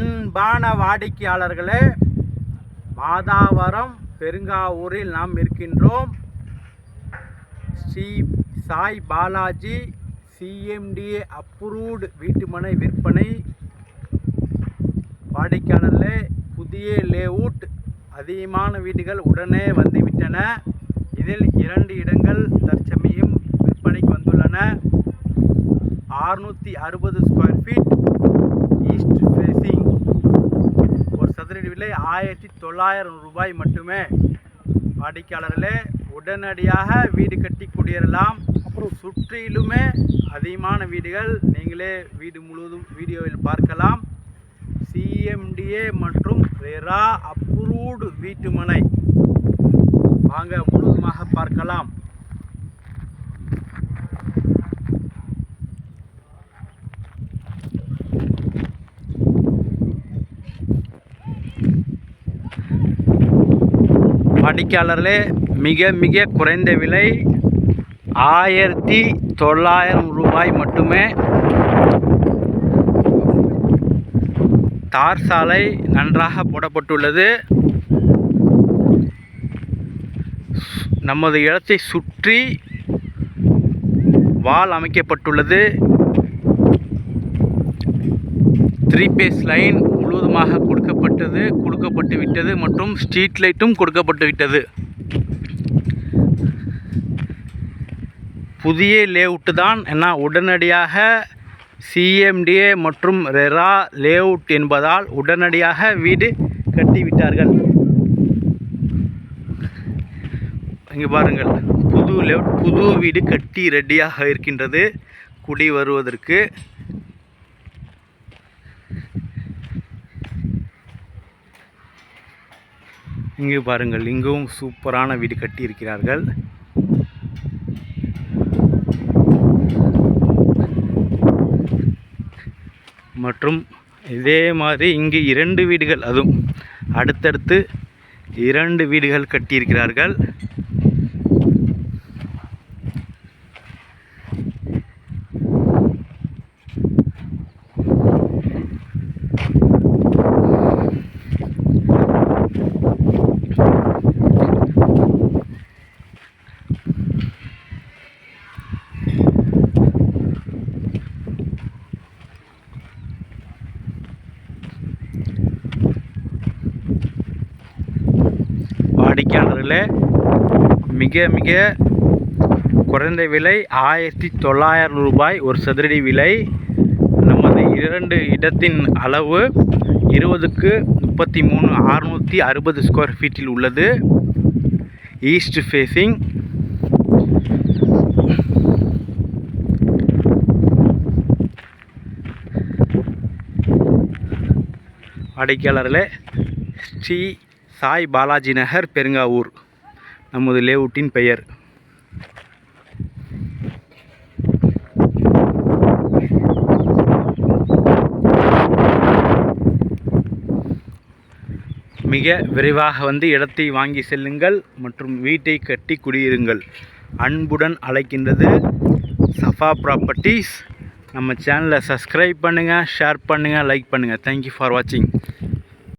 அன்பான வாடிக்கையாளர்களே மாதாவரம் பெருங்காவூரில் நாம் இருக்கின்றோம். ஸ்ரீ சாய் பாலாஜி சிஎம்டிஏ அப்ரூவ்டு வீட்டுமனை விற்பனை. வாடிக்கையாளர்களே புதிய லேஅவுட் அதிகமான வீடுகள் உடனே வந்துவிட்டன. இதில் இரண்டு இடங்கள் தற்சமயம் விற்பனைக்கு வந்துள்ளன. அறுநூற்றி அறுபது ஸ்கொயர் ஃபீட் ஈஸ்ட் ஃபேஸிங் ஒரு விலை ஆயிரத்தி தொள்ளாயிரம் ரூபாய் மட்டுமே வாடிக்கையாளர்களே உடனடியாக வீடு கட்டி குடியேறலாம். அப்புறம் சுற்றிலுமே அதிகமான வீடுகள் நீங்களே வீடு முழுவதும் வீடியோவில் பார்க்கலாம். சிஎம்டிஏ மற்றும் ரெரா அப்ரூவ்டு வீட்டுமனை வாங்க முழுவதுமாக பார்க்கலாம். வாடிக்கையாளர்களே மிக மிக குறைந்த விலை ஆயிரத்தி தொள்ளாயிரம் ரூபாய் மட்டுமே. தார் சாலை நன்றாக போடப்பட்டுள்ளது. நமது இடத்தை சுற்றி வால் அமைக்கப்பட்டுள்ளது. த்ரீ பேஸ் லைன் முழுவதுமாக கொடுக்கப்பட்டது கொடுக்கப்பட்டு விட்டது மற்றும் ஸ்ட்ரீட் லைட்டும் கொடுக்கப்பட்டு விட்டது. புதிய லேஅவுட்டு தான் ஏன்னா உடனடியாக சிஎம்டிஏ மற்றும் ரெரா லேஅவுட் என்பதால் உடனடியாக வீடு கட்டிவிட்டார்கள். இங்கே பாருங்கள். புது லேஅவுட் புது வீடு கட்டி ரெடியாக இருக்கின்றது. குடி வருவதற்கு. இங்கே பாருங்கள் இங்கும் சூப்பரான வீடு கட்டி இருக்கிறார்கள் மற்றும் இதே மாதிரி இங்கு இரண்டு வீடுகள் அதுவும் அடுத்தடுத்து இரண்டு வீடுகள் கட்டியிருக்கிறார்கள். வாடிக்கையாளர்களே மிக மிக குறைந்த விலை ஆயிரத்தி தொள்ளாயிரம் ரூபாய் ஒரு சதுரடி விலை. நமது இரண்டு இடத்தின் அளவு இருபதுக்கு முப்பத்தி மூணு அறுநூற்றி அறுபது ஸ்கொயர் ஃபீட்டில் உள்ளது. ஈஸ்ட் ஃபேஸிங் வாடிக்கையாளர்களே ஸ்ரீ சாய் பாலாஜி நகர் பெருங்காவூர். நமது லேவுட்டின் பெயர். மிக விரைவாக வந்து இடத்தை வாங்கி செல்லுங்கள் மற்றும் வீட்டை கட்டி குடியிருங்கள். அன்புடன் அழைக்கின்றது சஃபா ப்ராப்பர்ட்டிஸ் நம்ம சேனலை சப்ஸ்கிரைப் பண்ணுங்கள் ஷேர் பண்ணுங்கள் லைக் பண்ணுங்கள் தேங்க்யூ ஃபார் வாட்சிங்